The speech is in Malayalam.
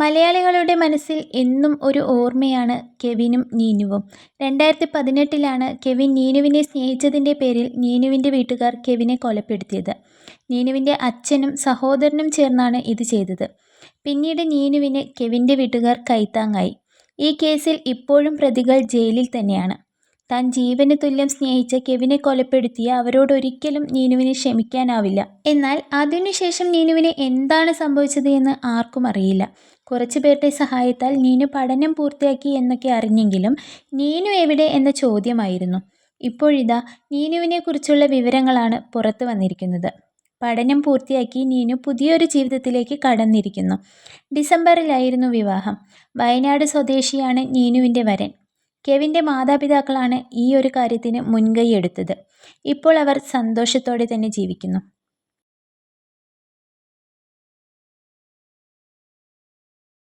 മലയാളികളുടെ മനസ്സിൽ എന്നും ഒരു ഓർമ്മയാണ് കെവിനും നീനുവും. രണ്ടായിരത്തി പതിനെട്ടിലാണ് കെവിൻ നീനുവിനെ സ്നേഹിച്ചതിന്റെ പേരിൽ നീനുവിന്റെ വീട്ടുകാർ കെവിനെ കൊലപ്പെടുത്തിയത്. നീനുവിന്റെ അച്ഛനും സഹോദരനും ചേർന്നാണ് ഇത് ചെയ്തത്. പിന്നീട് നീനുവിന് കെവിന്റെ വീട്ടുകാർ കൈത്താങ്ങായി. ഈ കേസിൽ ഇപ്പോഴും പ്രതികൾ ജയിലിൽ തന്നെയാണ്. താൻ ജീവന് തുല്യം സ്നേഹിച്ച കെവിനെ കൊലപ്പെടുത്തിയ അവരോടൊരിക്കലും നീനുവിനെ ക്ഷമിക്കാനാവില്ല. എന്നാൽ അതിനുശേഷം നീനുവിന് എന്താണ് സംഭവിച്ചത് എന്ന് ആർക്കും അറിയില്ല. കുറച്ചു പേരുടെ സഹായത്താൽ നീനു പഠനം പൂർത്തിയാക്കി എന്നൊക്കെ അറിഞ്ഞെങ്കിലും നീനു എവിടെ എന്ന ചോദ്യമായിരുന്നു. ഇപ്പോഴിതാ നീനുവിനെക്കുറിച്ചുള്ള വിവരങ്ങളാണ് പുറത്തു വന്നിരിക്കുന്നത്. പഠനം പൂർത്തിയാക്കി നീനു പുതിയൊരു ജീവിതത്തിലേക്ക് കടന്നിരിക്കുന്നു. ഡിസംബറിലായിരുന്നു വിവാഹം. വയനാട് സ്വദേശിയാണ് നീനുവിന്റെ വരൻ. കെവിന്റെ മാതാപിതാക്കളാണ് ഈ ഒരു കാര്യത്തിന് മുൻകൈ എടുത്തത് ഇപ്പോൾ അവർ സന്തോഷത്തോടെ തന്നെ ജീവിക്കുന്നു.